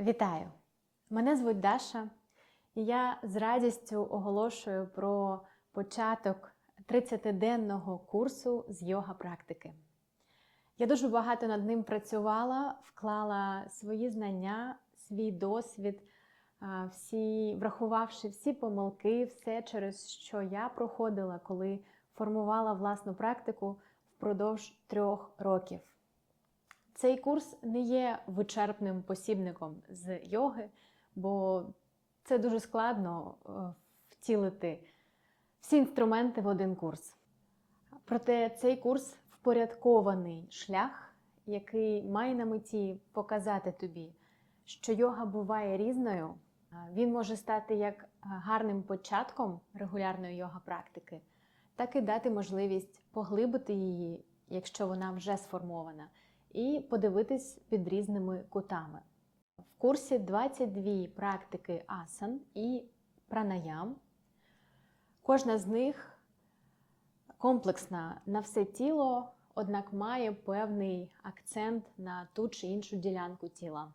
Вітаю! Мене звуть Даша, і я з радістю оголошую про початок 30-денного курсу з йога практики. Я дуже багато над ним працювала, вклала свої знання, свій досвід, всі, врахувавши всі помилки, все, через що я проходила, коли формувала власну практику впродовж трьох років. Цей курс не є вичерпним посібником з йоги, бо це дуже складно е, втілити всі інструменти в один курс. Проте цей курс впорядкований шлях, який має на меті показати тобі, що йога буває різною. Він може стати як гарним початком регулярної йога практики, так і дати можливість поглибити її, якщо вона вже сформована, і подивитись під різними кутами. В курсі 22 практики асан і пранаям. Кожна з них комплексна на все тіло, однак має певний акцент на ту чи іншу ділянку тіла.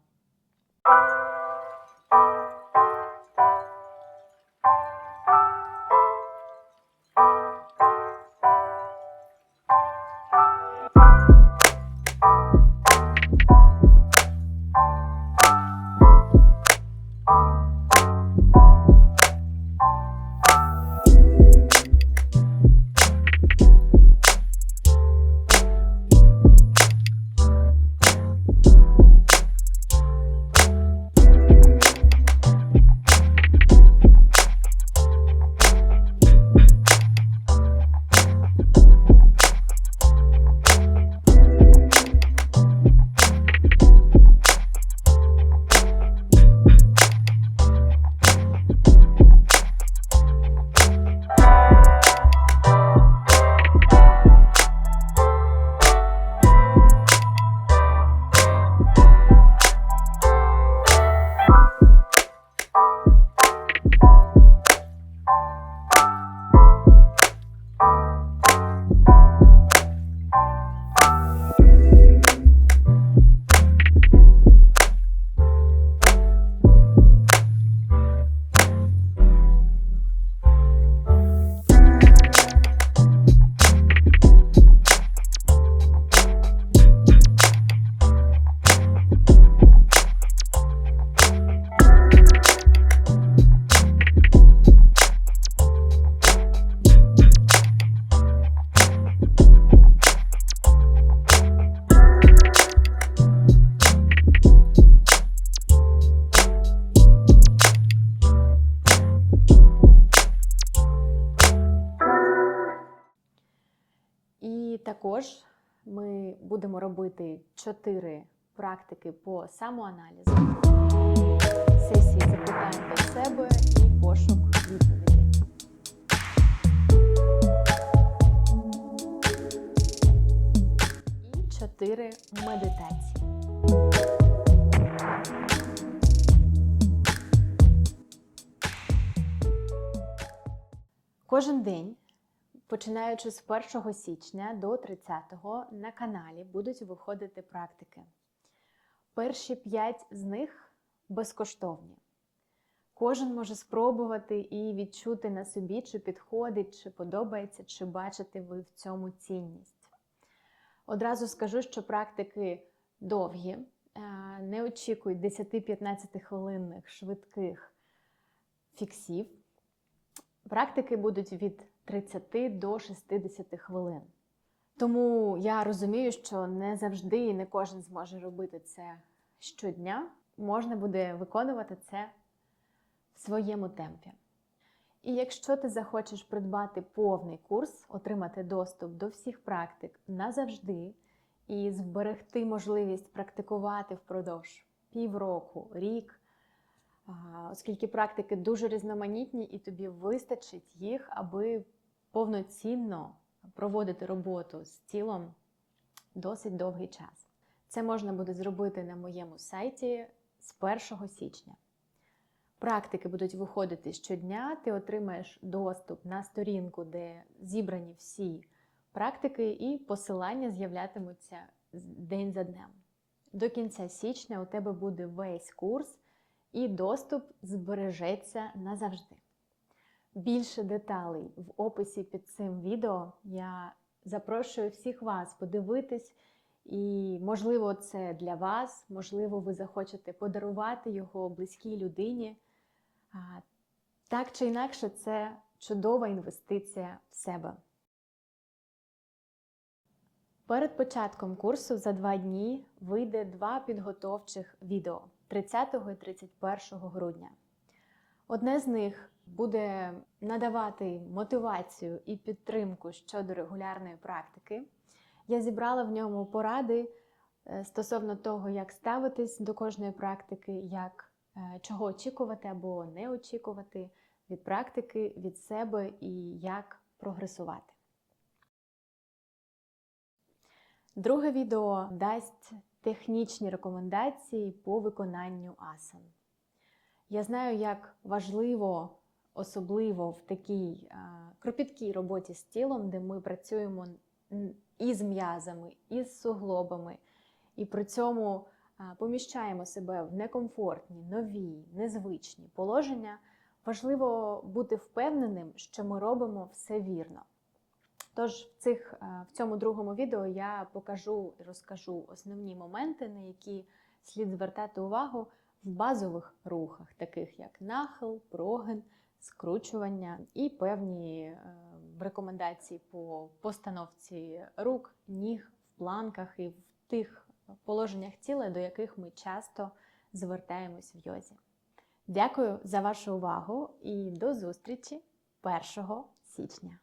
І також ми будемо робити чотири практики по самоаналізу, сесії запитань до себе і пошук відповідей. І чотири медитації. Кожен день Починаючи з 1 січня до 30-го на каналі будуть виходити практики. Перші 5 з них безкоштовні. Кожен може спробувати і відчути на собі, чи підходить, чи подобається, чи бачите ви в цьому цінність. Одразу скажу, що практики довгі, е, не очікують 10-15 хвилинних швидких фіксів. Практики будуть від 30 до 60 хвилин. Тому я розумію, що не завжди і не кожен зможе робити це щодня. Можна буде виконувати це в своєму темпі. І якщо ти захочеш придбати повний курс, отримати доступ до всіх практик назавжди і зберегти можливість практикувати впродовж півроку, рік, оскільки практики дуже різноманітні, і тобі вистачить їх, аби повноцінно проводити роботу з тілом досить довгий час. Це можна буде зробити на моєму сайті з 1 січня. Практики будуть виходити щодня, ти отримаєш доступ на сторінку, де зібрані всі практики, і посилання з'являтимуться день за днем. до кінця січня у тебе буде весь курс і доступ збережеться назавжди. Більше деталей в описі під цим відео. Я запрошую всіх вас подивитись, і, можливо, це для вас, можливо, ви захочете подарувати його близькій людині. Так чи інакше, це чудова інвестиція в себе. Перед початком курсу за два дні вийде два підготовчих відео 30 і 31 грудня. Одне з них буде надавати мотивацію і підтримку щодо регулярної практики. Я зібрала в ньому поради е, стосовно того, як ставитись до кожної практики, як, е, чого очікувати або не очікувати від практики, від себе і як прогресувати. Друге відео дасть технічні рекомендації по виконанню асан. Я знаю, як важливо, особливо в такій кропіткій роботі з тілом, де ми працюємо і з м'язами, і з суглобами, і при цьому поміщаємо себе в некомфортні, нові, незвичні положення. Важливо бути впевненим, що ми робимо все вірно. Тож в, цих, в цьому другому відео я покажу і розкажу основні моменти, на які слід звертати увагу в базових рухах, таких як нахил, прогин, скручування і певні рекомендації по постановці рук, ніг в планках і в тих положеннях тіла, до яких ми часто звертаємось в йозі. Дякую за вашу увагу і до зустрічі 1 січня!